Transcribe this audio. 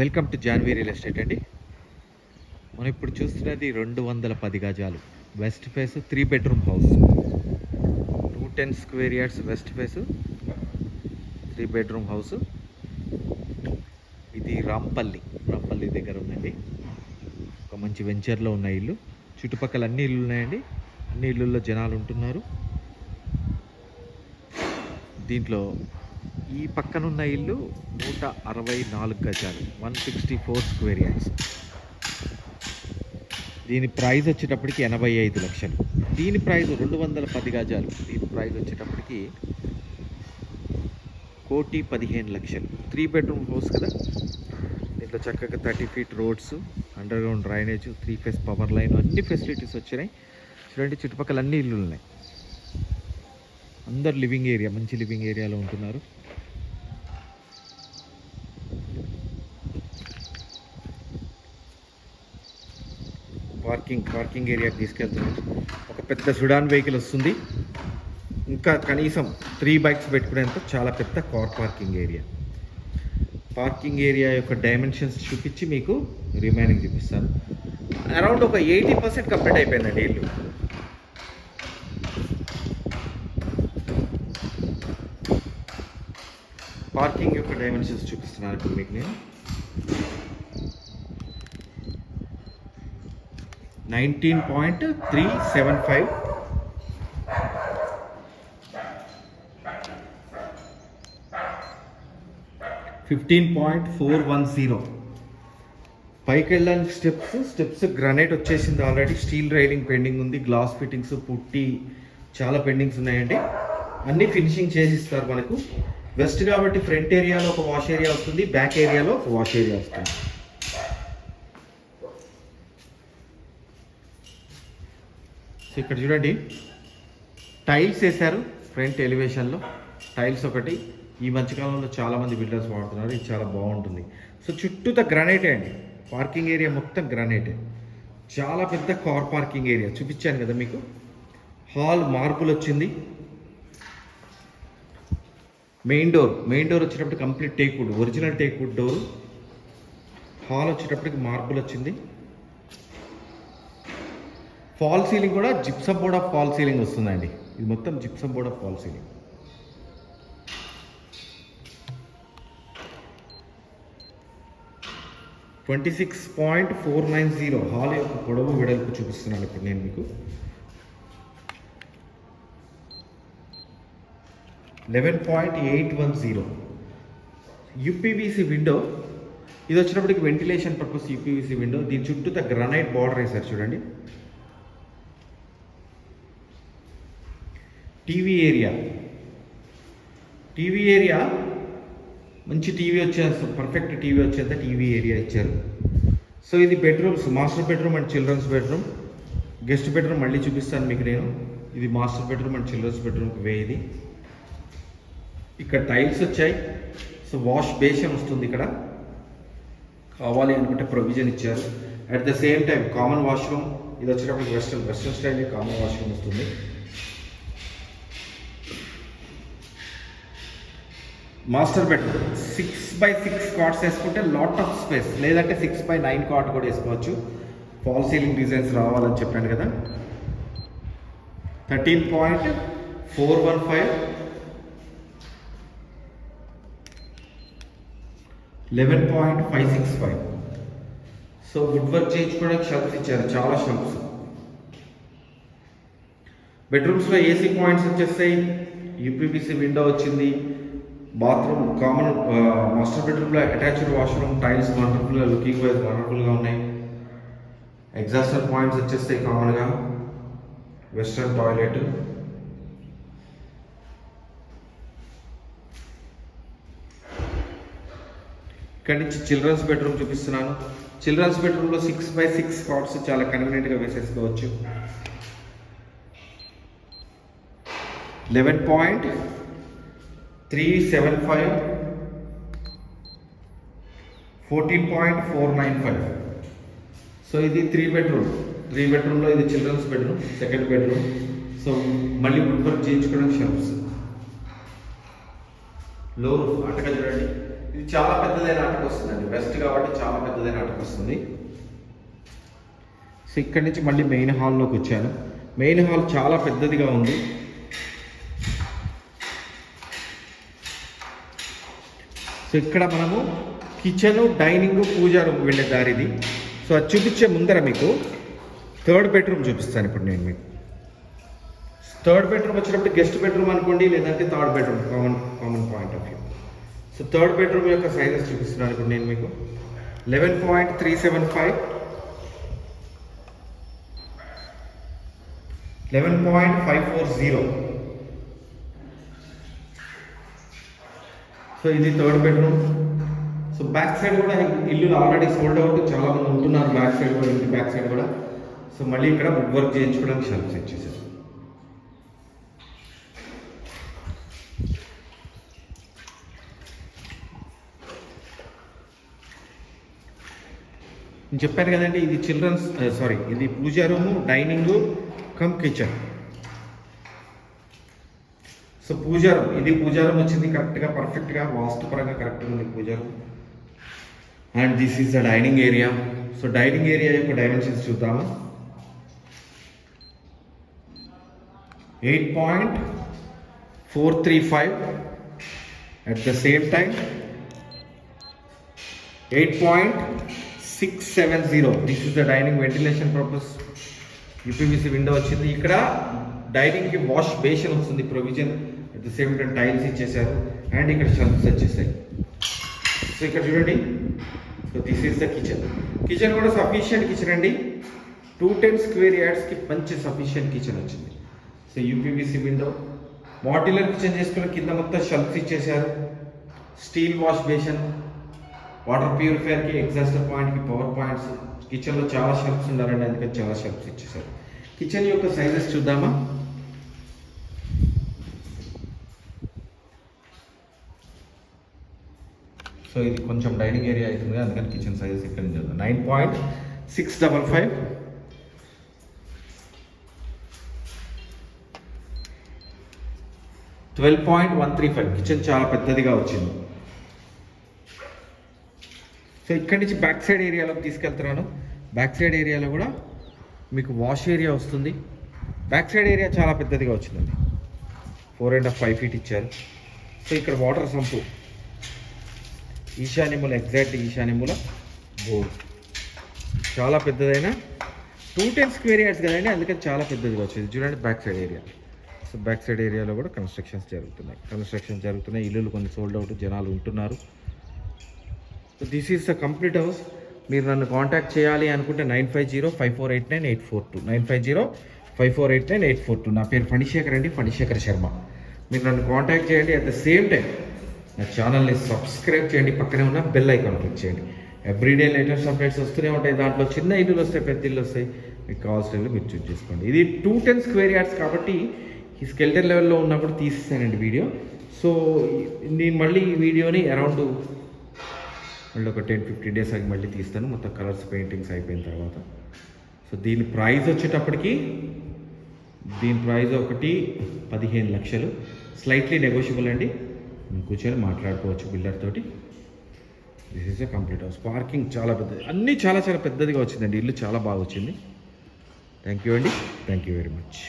Welcome to Janhvi real estate అండి. మనం ఇప్పుడు చూస్తున్నది రెండు వందల పది గజాలు. West face three bedroom house. Two ten square yards west face three bedroom house. ఇది రాంపల్లి. రాంపల్లి దగ్గర ఉందండి. ఒక మంచి వెంచర్లో ఉన్న ఇల్లు. చుట్టుపక్కల అన్ని ఇల్లు ఉన్నాయండి. అన్ని ఇళ్ళల్లో జనాలు ఉంటున్నారు. దీంట్లో ఈ పక్కనున్న ఇల్లు నూట అరవై నాలుగు గజాలు one sixty four square yards. దీని ప్రైస్ వచ్చేటప్పటికి ఎనభై ఐదు లక్షలు. దీని ప్రైస్ రెండు వందల పది గజాలు. దీని ప్రైస్ వచ్చేటప్పటికి కోటి పదిహేను లక్షలు. త్రీ బెడ్రూమ్ హౌస్ కదా? దీంట్లో చక్కగా thirty feet roads underground drainage three phase power line అన్ని ఫెసిలిటీస్ వచ్చినాయి. చూడండి చుట్టుపక్కల అన్ని ఇల్లు ఉన్నాయి. అందరు లివింగ్ ఏరియా మంచి లివింగ్ ఏరియాలో ఉంటున్నారు. పార్కింగ్ పార్కింగ్ ఏరియాకి తీసుకెళ్తున్నాం ఒక పెద్ద సుడాన్ వెహికల్ వస్తుంది. ఇంకా కనీసం త్రీ బైక్స్ పెట్టుకునేంత చాలా పెద్ద car parking area parking area యొక్క డైమెన్షన్స్ చూపించి మీకు రిమైనింగ్ చూపిస్తాను. అరౌండ్ ఒక ఎయిటీ పర్సెంట్ కంప్లీట్ అయిపోయిందండి ఇల్లు. పార్కింగ్ యొక్క డైమెన్షన్స్ చూపిస్తున్నాను ఇప్పుడు మీకు నేను. Nineteen point three seven five. Fifteen point four one zero. పైకి వెళ్ళడానికి స్టెప్స్. స్టెప్స్ గ్రానైట్ వచ్చేసింది ఆల్రెడీ. స్టీల్ రైలింగ్ పెండింగ్ ఉంది. గ్లాస్ ఫిట్టింగ్స్ పుట్టి చాలా పెండింగ్స్ ఉన్నాయండి. అన్ని ఫినిషింగ్ చేసి ఇస్తారు మనకు. వెస్ట్ కాబట్టి ఫ్రంట్ ఏరియాలో ఒక వాష్ ఏరియా వస్తుంది. బ్యాక్ ఏరియాలో ఒక వాష్ ఏరియా వస్తుంది. సో ఇక్కడ చూడండి. టైల్స్ వేశారు ఫ్రంట్ ఎలివేషన్లో టైల్స్ ఒకటి. ఈ మధ్యకాలంలో చాలామంది బిల్డర్స్ వాడుతున్నారు. ఇది చాలా బాగుంటుంది. సో చుట్టూత గ్రానైటే అండి. పార్కింగ్ ఏరియా మొత్తం గ్రానైటే చాలా పెద్ద కార్ పార్కింగ్ ఏరియా చూపించాను కదా మీకు. హాల్ మార్పులు వచ్చింది. మెయిన్ డోర్ మెయిన్ డోర్ వచ్చేటప్పుడు complete teak wood original teak wood door hall వచ్చేటప్పటికి మార్పులు వచ్చింది. ఫాల్ సీలింగ్ కూడా gypsum board of fall ceiling వస్తుందండి. ఇది మొత్తం gypsum board of fall ceiling. Twenty six point four nine zero hall యొక్క పొడవు వెడల్పు చూపిస్తున్నాను ఇప్పుడు నేను మీకు. Eleven point eight one zero. UPVC window ఇది వచ్చినప్పటికి వెంటిలేషన్ పర్పస్ యూపీవీసీ విండో. దీని చుట్టూ గ్రనైట్ బార్డర్ వేశారు చూడండి. TV area. టీవీ ఏరియా మంచి టీవీ వచ్చే పర్ఫెక్ట్ టీవీ వచ్చేంత టీవీ ఏరియా ఇచ్చారు. సో ఇది bedrooms master bedroom and children's bedroom guest bedroom మళ్ళీ చూపిస్తాను మీకు నేను. ఇది మాస్టర్ బెడ్రూమ్ అండ్ చిల్డ్రన్స్ బెడ్రూమ్కి వే ఇది. ఇక్కడ టైల్స్ వచ్చాయి. సో వాష్ బేషన్ వస్తుంది ఇక్కడ. కావాలి అనుకుంటే ప్రొవిజన్ ఇచ్చారు. At the same time common washroom ఇది వచ్చేటప్పుడు western western style common washroom వస్తుంది. Master bedroom six by six cards వేసుకుంటే లాట్ ఆఫ్ స్పేస్ లేదంటే సిక్స్ బై నైన్ కార్డ్ కూడా వేసుకోవచ్చు. ఫాల్ సీలింగ్ డిజైన్స్ రావాలని చెప్పాను కదా. Thirteen point four one five eleven point five six five so wood work చేయించుకోవడానికి shelves ఇచ్చారు. చాలా షెల్ఫ్స్ బెడ్రూమ్స్లో ఏసీ పాయింట్స్ వచ్చేస్తాయి. యూపీబీసీ విండో వచ్చింది. బాత్రూమ్ కామన్ మాస్టర్ బెడ్రూమ్లో అటాచ్డ్ వాష్రూమ్ టైల్స్ వండర్ఫుల్గా లుకింగ్ వైజ్ వండర్ఫుల్గా ఉన్నాయి. ఎగ్జాస్టర్ పాయింట్స్ వచ్చేస్తాయి కామన్గా వెస్ట్రన్ టాయిలెట్ ఇక్కడ నుంచి చిల్డ్రన్స్ బెడ్రూమ్ చూపిస్తున్నాను. చిల్డ్రన్స్ బెడ్రూమ్లో సిక్స్ బై సిక్స్ కాట్స్ చాలా కన్వీనియంట్గా వేసేసుకోవచ్చు. Eleven point three seven five fourteen point four nine five so ఇది త్రీ బెడ్రూమ్ త్రీ బెడ్రూమ్లో ఇది children's bedroom second bedroom so మళ్ళీ వుడ్ వర్క్ చేయించుకోవడానికి షెల్ఫ్స్లో అటక చూడండి. ఇది చాలా పెద్దదైన అటక వస్తుందండి. వెస్ట్ కాబట్టి చాలా పెద్దదైన అటక వస్తుంది. సో ఇక్కడి నుంచి మళ్ళీ మెయిన్ హాల్లోకి వచ్చాను. మెయిన్ హాల్ చాలా పెద్దదిగా ఉంది. సో ఇక్కడ మనము కిచెన్ డైనింగ్ పూజా రూమ్ వెళ్ళే దారిది. సో అది చూపించే ముందర మీకు థర్డ్ బెడ్రూమ్ చూపిస్తాను ఇప్పుడు నేను మీకు. థర్డ్ బెడ్రూమ్ వచ్చినప్పుడు గెస్ట్ బెడ్రూమ్ అనుకోండి లేదంటే third bedroom common common point of view so third bedroom యొక్క సైజెస్ చూపిస్తున్నాను ఇప్పుడు నేను మీకు. Eleven point three seven five eleven point five four zero so ఇది third bedroom. So back side కూడా ఇల్లు ఆల్రెడీ సోల్డ్ అవుట్ చాలా మంది ఉంటున్నారు బ్యాక్ సైడ్ కూడా ఇంటి బ్యాక్ సైడ్ కూడా. సో మళ్ళీ ఇక్కడ వుడ్ వర్క్ చేయించుకోవడానికి షెల్ఫ్స్ ఇచ్చేసారు నేను చెప్పాను కదండి ఇది చిల్డ్రన్స్ సారీ ఇది puja room dining cum kitchen. So పూజారం ఇది పూజారం వచ్చింది కరెక్ట్గా పర్ఫెక్ట్గా వాస్తుపరంగా కరెక్ట్గా ఉంది పూజారం and this is the dining area so dining area యొక్క డైమెన్షన్స్ చూద్దాము? Eight point four three five at the same time eight point six seven zero this is the dining ventilation purpose UPVC window వచ్చింది ఇక్కడ. డైనింగ్కి wash basin వస్తుంది provision. At the same time tiles ఇచ్చేసారు and ఇక్కడ shelves వచ్చేసాయి. So ఇక్కడ చూడండి. So this is the kitchen kitchen కూడా సఫిషియంట్ కిచెన్ అండి. టూ టెన్ స్క్వేర్ యార్డ్స్కి మంచి సఫిషియంట్ కిచెన్ వచ్చింది. So UPVC window modular kitchen చేసుకున్న కింద మొత్తం షెల్ఫ్స్ ఇచ్చేసారు స్టీల్ వాష్ బేషన్ వాటర్ ప్యూరిఫైయర్కి ఎగ్జాస్టర్ పాయింట్కి పవర్ పాయింట్స్ కిచెన్లో చాలా షెల్ఫ్స్ ఉండాలండి. అందుకని చాలా షెల్ఫ్స్ ఇచ్చేసారు కిచెన్ యొక్క సైజెస్ చూద్దామా? సో ఇది కొంచెం డైనింగ్ ఏరియా అవుతుంది అందుకని కిచెన్ సైజెస్ ఇక్కడ నుంచి చూద్దాం nine point six double five twelve point one three five kitchen చాలా పెద్దదిగా వచ్చింది. సో ఇక్కడి నుంచి బ్యాక్ సైడ్ ఏరియాలోకి తీసుకెళ్తున్నాను. బ్యాక్ సైడ్ ఏరియాలో కూడా మీకు వాష్ ఏరియా వస్తుంది. బ్యాక్ సైడ్ ఏరియా చాలా పెద్దదిగా వచ్చిందండి. Four and half five feet ఇచ్చారు. సో ఇక్కడ వాటర్ సంపు ఈశాన్యముల ఎగ్జాక్ట్ ఈశాన్యముల బోర్ చాలా పెద్దదైన టూ టెన్ స్క్వేర్ యార్డ్స్ కదండి అందుకని చాలా పెద్దదిగా వచ్చింది. చూడండి back side area so back side ఏరియాలో కూడా కన్స్ట్రక్షన్స్ జరుగుతున్నాయి. కన్స్ట్రక్షన్స్ జరుగుతున్నాయి. ఇల్లులు కొన్ని సోల్డ్ అవుట్ జనాలు ఉంటున్నారు. So this is the complete house మీరు నన్ను కాంటాక్ట్ చేయాలి అనుకుంటే nine five zero five four eight nine eight four two nine five zero five four eight nine eight four two నా పేరు ఫణిశేఖర్ అండి ఫణిశేఖర్ శర్మ. మీరు నన్ను కాంటాక్ట్ చేయండి. అట్ ద సేమ్ టైం నా ఛానల్ని సబ్స్క్రైబ్ చేయండి పక్కనే ఉన్న బెల్ ఐకాన్ క్లిక్ చేయండి. ఎవ్రీడే లేటెస్ట్ అప్డేట్స్ వస్తూనే ఉంటాయి. దాంట్లో చిన్న ఇల్లులు వస్తాయి పెద్ద ఇల్లు వస్తాయి. మీకు కావాల్సిన మీరు చూస్ చేసుకోండి. ఇది టూ టెన్ స్క్వేర్ యార్డ్స్ కాబట్టి ఈ స్కెల్టన్ లెవెల్లో ఉన్నప్పుడు తీసేసానండి వీడియో. సో నేను మళ్ళీ ఈ వీడియోని అరౌండ్ మళ్ళీ ఒక టెన్ ఫిఫ్టీ డేస్ ఆగి మళ్ళీ తీస్తాను. మొత్తం కలర్స్ పెయింటింగ్స్ అయిపోయిన తర్వాత. సో దీని ప్రైస్ వచ్చేటప్పటికి దీని ప్రైస్ ఒకటి పదిహేను లక్షలు. స్లైట్లీ నెగోషియబుల్ అండి. మనం కూర్చొని మాట్లాడుకోవచ్చు బిల్డర్ తోటి. This is a complete house parking చాలా పెద్దది అన్నీ చాలా చాలా పెద్దదిగా వచ్చిందండి. ఇల్లు చాలా బాగా వచ్చింది. థ్యాంక్ యూ అండి. Thank you very much